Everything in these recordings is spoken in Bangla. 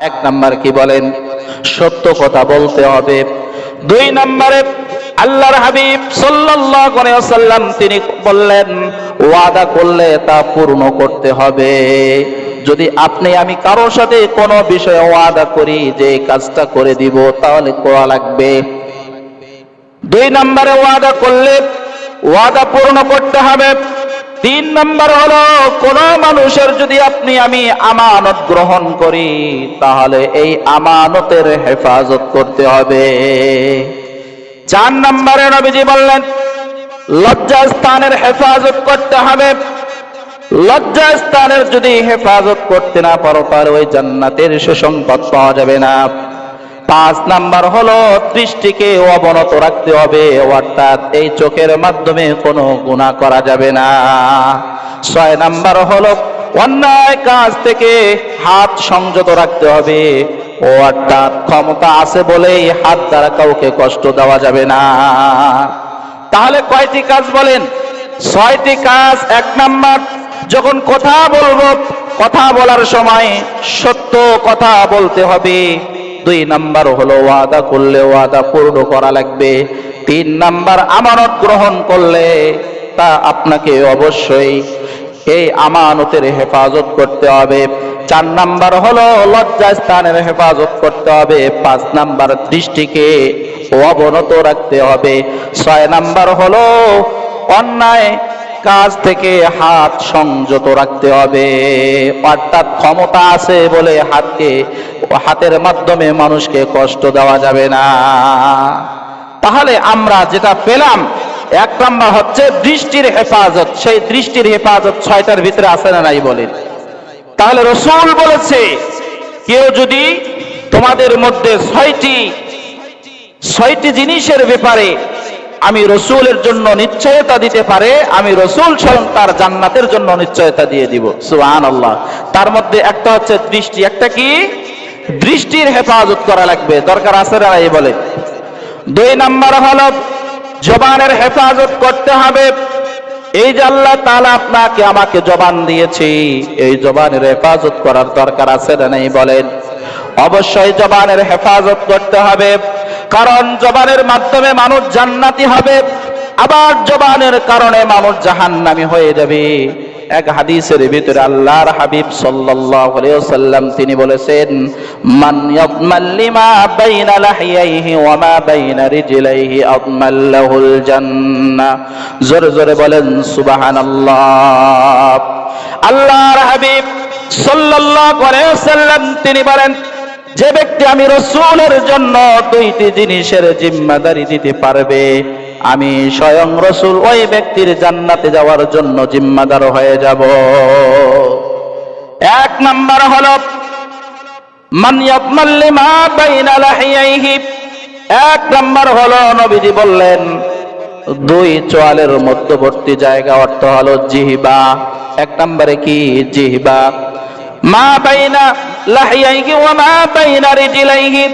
এক নাম্বার কি বলেন? সত্য কথা বলতে হবে। দুই নম্বরে আল্লাহর হাবিব ওয়াসাল্লাম তিনি বললেন, ওয়াদা করলে তা পূর্ণ করতে হবে। যদি আপনি, আমি কারোর সাথে কোনো বিষয়ে ওয়াদা করি যে কাজটা করে দিব, তাহলে করা লাগবে। দুই নম্বরে ওয়াদা করলে, ওয়াদা পূর্ণ করতে হবে। তিন নম্বর হলো, কোন মানুষের যদি আপনি আমি আমানত গ্রহণ করি, তাহলে এই আমানতের হেফাজত করতে হবে। চার নম্বরে নবীজি বললেন লজ্জা স্থানের হেফাজত করতে হবে। লজ্জা স্থানের যদি হেফাজত করতে না পারো তার ওই জান্নাতের সুসংবাদ পাওয়া যাবে না। পাঁচ নাম্বার হলো দৃষ্টিকে অবনত রাখতে হবে, অর্থাৎ এই চোখের মাধ্যমে কোনো গুণা করা যাবে না। ছয় নাম্বার হলো অন্যায় কাজ থেকে হাত সংযত রাখতে হবে ও অর্থাৎ ক্ষমতা আছে বলেই হাত দ্বারা কাউকে কষ্ট দেওয়া যাবে না। তাহলে কয়টি কাজ বলেন? ছয়টি কাজ, এক নাম্বার, যখন কথা বলব, কথা বলার সময় সত্য কথা বলতে হবে। দুই নাম্বার হলো ওয়াদা করলে ওয়াদা পূর্ণ করা লাগবে। তিন নাম্বার আমানত গ্রহণ করলে তা আপনাকে অবশ্যই এই আমানতের হেফাজত করতে হবে। চার নাম্বার হলো লজ্জা স্থানের হেফাজত করতে হবে। পাঁচ নাম্বার দৃষ্টিকে অবনত রাখতে হবে। ছয় নাম্বার হলো অন্যায় কাজ থেকে হাত সংযত রাখতে হবে। অর্থাৎ ক্ষমতা আছে বলে হাতকে হাতের মাধ্যমে মানুষকে কষ্ট দেওয়া যাবে না। তাহলে আমরা যেটা পেলাম, এক নাম্বার হচ্ছে দৃষ্টির হেফাজত। সেই দৃষ্টির হেফাজত ছয়টার ভিতরে আছে না নাই বলেন? তাহলে রসুল বলেছে, কেউ যদি তোমাদের মধ্যে ছয়টি ছয়টি জিনিসের ব্যাপারে আমি রসুলের জন্য নিশ্চয়তা দিতে পারে, আমি রসুল স্বয়ং তার জান্নাতের জন্য নিশ্চয়তা দিয়ে দিব। সুহান আল্লাহ তার মধ্যে একটা হচ্ছে দৃষ্টি, একটা কি? দৃষ্টির হেফাজত করা লাগবে, দরকার আছে এই বলে। দুই নাম্বার হলো, জবানের হেফাজত করতে হবে। এই যে আল্লাহ তাআলা আপনাকে আমাকে জবান দিয়েছি, এই জবানের হেফাজত করার দরকার আছে না নেই বলেন। অবশ্যই জবানের হেফাজত করতে হবে, কারণ জবানের মাধ্যমে মানুষ জান্নাতি হবে, আবার জবানের কারণে মানুষ জাহান্নামি হয়ে যাবে। এক হাদিসের ভিতরে আল্লাহর হাবিব সাল্লাল্লাহু আলাইহি ওয়াসাল্লাম তিনি বলেছেন, মান ইয়াদমান লিমা বাইনা লাহিয়াইহি ওয়া মা বাইনা রিজলাইহি আদমান লাহুল জান্নাহ। জোরে জোরে বলেন, সুবহানাল্লাহ। আল্লাহর হাবিব সাল্লাল্লাহু আলাইহি ওয়াসাল্লাম তিনি বলেন, যে ব্যক্তি আমি রসুলের জন্য দুইটি জিনিসের জিম্মাদারি দিতে পারবে আমি স্বয়ং রসুল ওই ব্যক্তির জান্নাতে যাওয়ার জন্য জিম্মাদার হয়ে যাব। এক নাম্বার হলো এক নাম্বার হলো, নবীজি বললেন, দুই চোয়ালের মধ্যবর্তী জায়গা অর্থ হলো জিহিবা। এক নম্বরে কি? জিহিবা। মা বাইনা লাহিয়াইহি ওয়া মা বাইনা রিজলাইহি।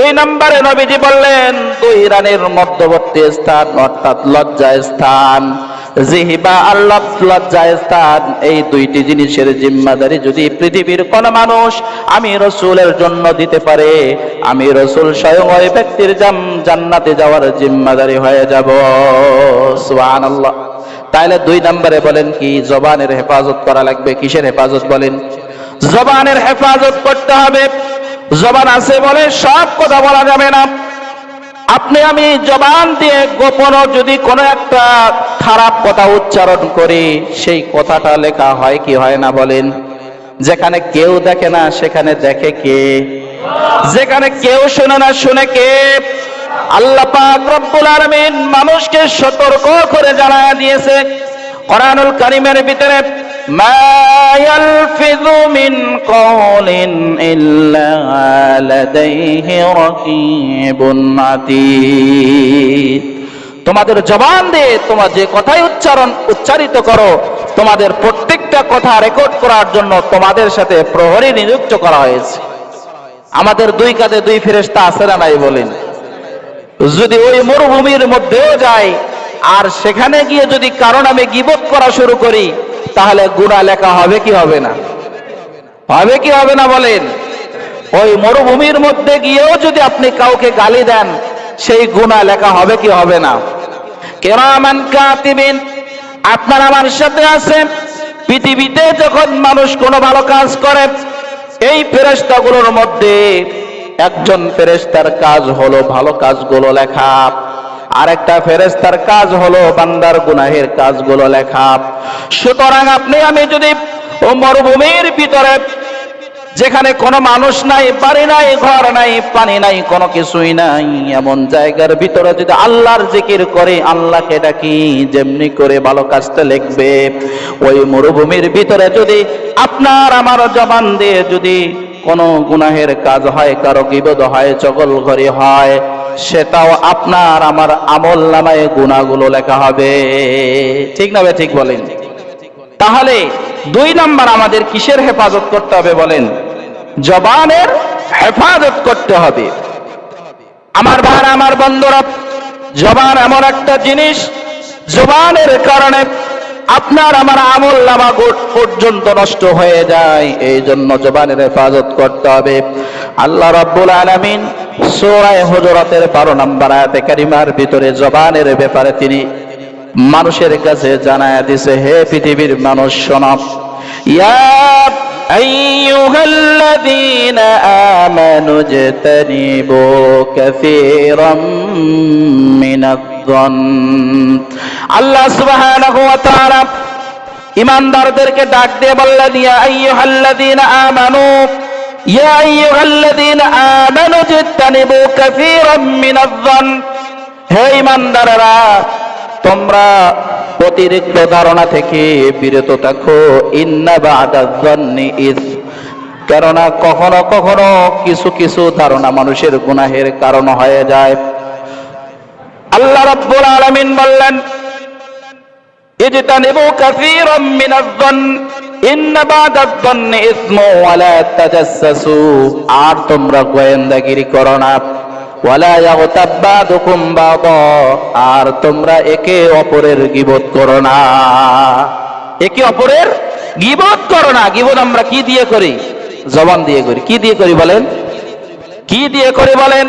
দুই নম্বরে নবীজি বললেন, দুই রানের মধ্যবর্তী স্থান, অর্থাৎ লজ্জা স্থান, জিহিবা আর লজ্জা স্থান, এই দুইটি জিনিসের জিম্মাদারি যদি পৃথিবীর কোন মানুষ আমি রসুলের জন্য দিতে পারে, আমি রসুল স্বয়ং ওই ব্যক্তির জাম- জান্নাতে যাওয়ার জিম্মাদারি হয়ে যাব। সুহান আল্লাহ তাহলে দুই নম্বরে বলেন কি, জবানের হেফাজত করা লাগবে, কিসের হেফাজত বলেন? জবানের হেফাজত করতে হবে জবান আছে বলে সব কথা বলা যাবে না। আপনি আমি জবান দিয়ে গোপন যদি কোনো একটা খারাপ কথা উচ্চারণ করি, সেই কথাটা লেখা হয় কি হয় না বলেন? যেখানে কেউ দেখে না, সেখানে দেখে কে? যেখানে কেউ শুনে না, শুনে কে? আল্লাহ পাক রব্বুল আলামিন মানুষকে সতর্ক করে জানায় দিয়েছে। কোরআনুল কারীমের ভিতরে মা ইয়ালফিযু মিন কওলিন ইল্লা লাদাইহি রাকিবুন আতীদ তোমাদের জবান দিয়ে তোমার যে কথাই উচ্চারণ, উচ্চারিত করো, তোমাদের প্রত্যেকটা কথা রেকর্ড করার জন্য তোমাদের সাথে প্রহরী নিযুক্ত করা হয়েছে। আমাদের দুই কাঁধে দুই ফেরেশতা আছে না নাই বলেন? যদি ওই মরুভূমির মধ্যেও যাই আর সেখানে গিয়ে যদি কারণ আমি গিবত করা শুরু করি তাহলে গুণা লেখা হবে কি হবে না? হবে কি হবে না বলেন? ওই মরুভূমির মধ্যে গিয়েও যদি আপনি কাউকে গালি দেন, সেই গুণা লেখা হবে কি হবে না? কেরামান কাতিবিন, আপনার আমার সাথে আছেন। পৃথিবীতে যখন মানুষ কোনো ভালো কাজ করে, এই ফেরেস্তাগুলোর মধ্যে একজন ফেরেস্তার কাজ হলো ভালো কাজগুলো লেখা। আরেকটা ফেরেস্তার কাজ হলো বান্দার গুনাহের কাজগুলো লেখা। সুতরাং আপনি, আমি যদি মরুভূমির ভিতরে, যেখানে কোনো মানুষ নাই, বাড়ি নাই, ঘর নাই, পানি নাই, কোনো কিছুই নাই, এমন জায়গার ভিতরে যদি আল্লাহর জিকির করে, আল্লাহকে ডাকি, যেমনি করে ভালো কাজটা লিখবে। ওই মরুভূমির ভিতরে যদি আপনার, আমার জবান দিয়ে যদি কোনো গুনাহের কাজ হয়, কারও বিপদ হয় চগল ঘরে হয় সেটাও আপনার আমার আমল নামায় গুণাগুলো লেখা হবে। ঠিক না ঠিক বলেন? তাহলে দুই নাম্বার আমাদের কিসের হেফাজত করতে হবে বলেন? জবানের হেফাজত করতে হবে। আমার ভাই, আমার বন্ধুরা, জবান এমন একটা জিনিস, জবানের কারণে আপনার আমার আমল নামা পর্যন্ত নষ্ট হয়ে যায় এই জন্য জবানের হেফাজত করতে হবে আল্লাহ রাব্বুল আলামিন সূরায়ে হুজুরাতের 12 নম্বর আয়াতে কারিমার ভিতরে জবানের ব্যাপারে তিনি মানুষের কাছে জানায় দিছে হে পৃথিবীর মানুষ শোনব ইয়া أيها الذين آمنوا اجتنبوا كثيرا من الظن আল্লাহ ইমানদারদেরকে ডাক দিয়ে বললেন, ইয়া আইয়ুহাল্লাযীনা আমানু, ইয়া আইয়ুহাল্লাযীনা আমানু কাসীরাম হে ইমানদাররা, তোমরা অতিরিক্ত ধারণা থেকে বিরত থাকো। ইন্না বাদাজ্জান্নি ইস কেননা কখনো কখনো কিছু কিছু ধারণা মানুষের গুনাহের কারণ হয়ে যায়। আল্লাহ রাব্বুল আলামিন বললেন, ইজতানিবু কাসীরাম মিনাজ-যন ইন্না বাদাজ্জান্নি ইসমু ওয়ালা তাজাসসু আর তোমরা গোয়েন্দাগিরি করো না। ওয়ালা ইয়াগতাব বাদুকুম বাদা। আর তোমরা একে অপরের গীবত করো না। একে অপরের গীবত করো না। গীবত আমরা কি দিয়ে করি? জবান দিয়ে করি। কি দিয়ে করি বলেন? কি দিয়ে করে বলেন?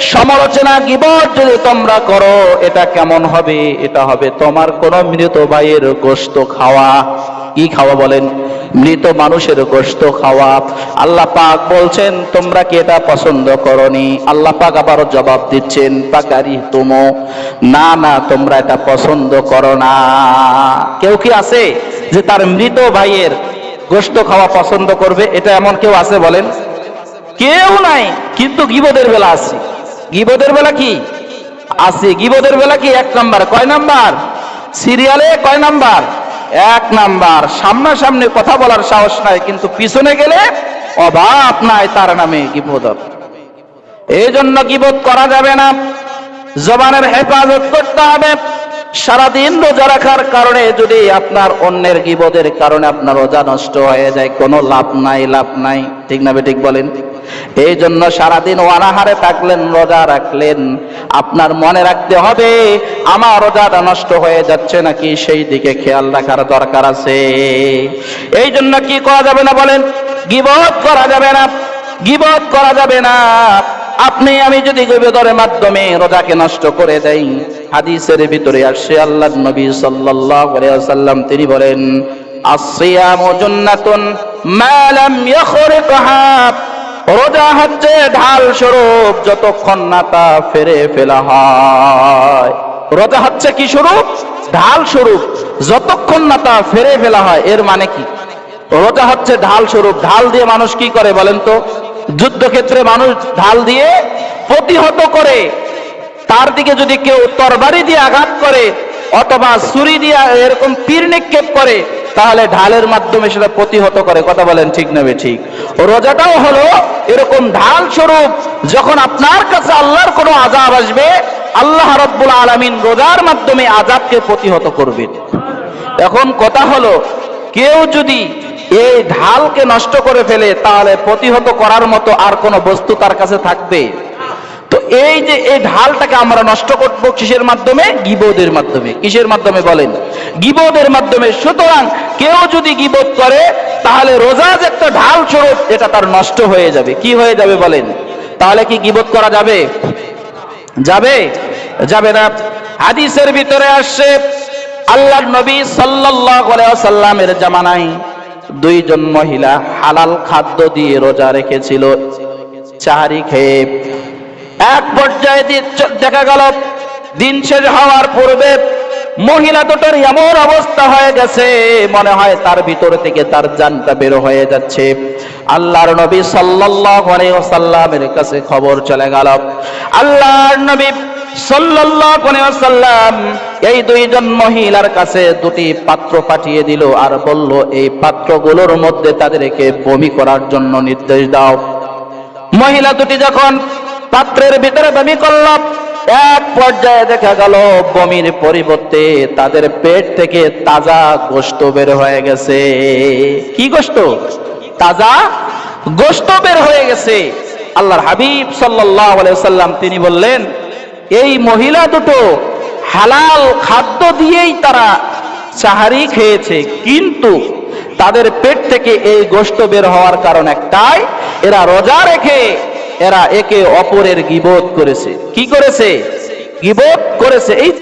সমালোচনা গিবত যদি তোমরা করো, এটা কেমন হবে? এটা হবে তোমার কোন মৃত ভাইয়ের গোশত খাওয়া। কি খাওয়া বলেন? মৃত মানুষের গোশত খাওয়া। আল্লাহ পাক বলছেন, তোমরা কি এটা পছন্দ করনি? আল্লাহ পাক আবার জবাব দিচ্ছেন, পাকারি তুমো। না না, তোমরা এটা পছন্দ করো না। কেউ কি আছে যে তার মৃত ভাইয়ের গোশত খাওয়া পছন্দ করবে? এটা এমন কেউ আছে বলেন? কেউ নাই, কিন্তু গিবদের বেলা আছে। গিবদের বেলা কি? আছে, গিবদের বেলা কি? এক নাম্বার। কয় নাম্বার? সিরিয়ালে কয় নাম্বার? এক নাম্বার। সামনাসামনি কথা বলার সাহস নাই, কিন্তু পিছনে গেলে অভাব নাই তার নামে গিবদ। এই জন্য গিবদ করা যাবে না। জবানের হেফাজত করতে হবে। সারাদিন রোজা রাখার কারণে যদি আপনার অন্যের গিবদের কারণে আপনার রোজা নষ্ট হয়ে যায়, কোনো লাভ নাই লাভ নাই। ঠিক না ঠিক বলেন? এই জন্য সারাদিন অনাহারে থাকলেন, রোজা রাখলেন। আপনার মনে রাখতে হবে, আমার রোজাটা নষ্ট হয়ে যাচ্ছে নাকি সেই দিকে খেয়াল রাখার দরকার আছে। এই জন্য কি করা যাবে না বলেন? গিবত করা যাবে না গিবত করা যাবে না। আপনি, আমি যদি গবিদরের মাধ্যমে রোজাকে নষ্ট করে দেই, হাদিসের ভিতরে আসে আল্লাহ নবী ওয়াসাল্লাম, তিনি বলেন ঢাল স্বরূপ, যতক্ষণ না তা ফেরে ফেলা হয়। রোজা হচ্ছে কি স্বরূপ? ঢাল স্বরূপ, যতক্ষণ না তা ফেরে ফেলা হয়। এর মানে কি? রোজা হচ্ছে ঢাল স্বরূপ। ঢাল দিয়ে মানুষ কি করে বলেন তো? যুদ্ধক্ষেত্রে মানুষ ঢাল দিয়ে প্রতিহত করে, তার দিকে যদি কেউ তরবারি দিয়ে আঘাত করে অথবা ছুরি দিয়ে এরকম তীর নিক্ষেপ করে, তাহলে ঢালের মাধ্যমে সেটা প্রতিহত করে। কথা বলেন ঠিক নেবে ঠিক? রোজাটাও হলো এরকম ঢাল স্বরূপ, যখন আপনার কাছে আল্লাহর কোনো আজাব আসবে, আল্লাহ রব্বুল আলমিন রোজার মাধ্যমে আজাবকে প্রতিহত করবেন। এখন কথা হলো, কেউ যদি এই ঢালকে নষ্ট করে ফেলে তাহলে প্রতিহত করার মতো আর কোনো বস্তু তার কাছে থাকবে? তো এই যে এই ঢালটাকে আমরা নষ্ট করব কিসের মাধ্যমে? গিবোধের মাধ্যমে। কিসের মাধ্যমে বলেন? গিবোধের মাধ্যমে। সুতরাং কেউ যদি গিবোধ করে, তাহলে রোজা যে একটা ঢাল স্বরূপ, এটা তার নষ্ট হয়ে যাবে। কি হয়ে যাবে বলেন? তাহলে কি গিবোধ করা যাবে? যাবে? যাবে না। হাদিসের ভিতরে আসছে, আল্লাহর নবী সাল্লাল্লাহু আলাইহি ওয়াসাল্লামের জামানায় দুইজন মহিলা হালাল খাদ্য দিয়ে রোজা রেখেছিল চাহারি খেয়ে। এক পর্যায়ে দেখা গেল, দিন শেষ হওয়ার পূর্বে মহিলা দুটোর এমন অবস্থা হয়ে গেছে, মনে হয় তার ভিতর থেকে তার জানটা বের হয়ে যাচ্ছে। আল্লাহর নবী সাল্লাল্লাহু আলাইহি ওয়াসাল্লামের কাছে খবর চলে গেল। আল্লাহর নবী ওয়াসাল্লাম এই দুইজন মহিলার কাছে দুটি পাত্র পাঠিয়ে দিল আর বলল, এই পাত্রগুলোর মধ্যে তাদেরকে বমি করার জন্য নির্দেশ দাও। মহিলা দুটি যখন পাত্রের ভিতরে বমি করল, এক পর্যায়ে দেখা গেল, বমির পরিবর্তে তাদের পেট থেকে তাজা গোস্ত বের হয়ে গেছে। কি গোস্ত তাজা গোস্ত বের হয়ে গেছে। আল্লাহর হাবিব আলাইহি সাল্লাম তিনি বললেন এই মহিলা দুটো হালাল খাদ্য দিয়েই তারা সাহারি খেয়েছে। কিন্তু তাদের পেট থেকে এই গোষ্ঠ বের হওয়ার কারণ একটাই, এরা রোজা রেখে এরা একে অপরের গিবোধ করেছে। কি করেছে? গিবোধ করেছে। এই